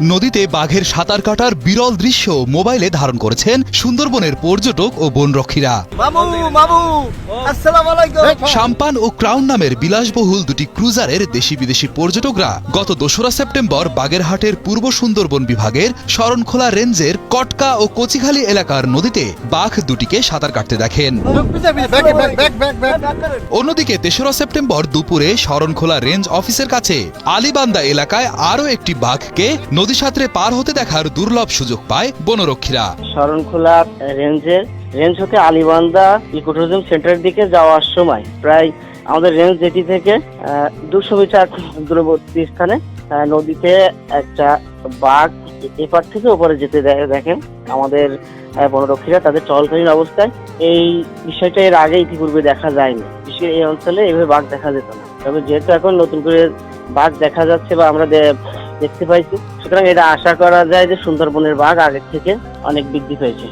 নদীতে বাঘের সাঁতার কাটার বিরল দৃশ্য মোবাইলে ধারণ করেছেন সুন্দরবনের পর্যটক ও বনরক্ষীরা। সাম্পান ও ক্রাউন নামের বিলাসবহুল দুটি ক্রুজারের দেশি বিদেশি পর্যটকরা গত দোসরা সেপ্টেম্বর বাগেরহাটের পূর্ব সুন্দরবন বিভাগের শরণখোলা রেঞ্জের কটকা ও কচিখালী এলাকার নদীতে বাঘ দুটিকে সাঁতার কাটতে দেখেন। অন্যদিকে তেসরা সেপ্টেম্বর দুপুরে শরণখোলা রেঞ্জ অফিসের কাছে আলিবান্দা এলাকায় আরও একটি বাঘকে নদী সাঁতরে পার হতে দেখার দুর্লভ সুযোগ পায় বনরক্ষীরা। শরণখোলা রেঞ্জের, রেঞ্জ হতে আলিবান্দা ইকোটুরিজম সেন্টারের দিকে যাওয়ার সময় প্রায় আমাদের রেঞ্জ যেটি থেকে দুশো মিটার দূরবর্তী স্থানে নদীতে একটা বাঘ এপার থেকে ওপরে যেতে দেখেন আমাদের বনরক্ষীরা তাদের চলকালীন অবস্থায়। এই বিষয়টা এর আগে ইতিপূর্বে দেখা যায়নি। বিশেষ এই অঞ্চলে এভাবে বাঘ দেখা যেত না। তবে যেহেতু এখন নতুন করে বাঘ দেখা যাচ্ছে বা আমরা দেখতে পাইছি। সুতরাং এটা আশা করা যায় যে সুন্দরবনের বাঘ আগের থেকে অনেক বৃদ্ধি পেয়েছে।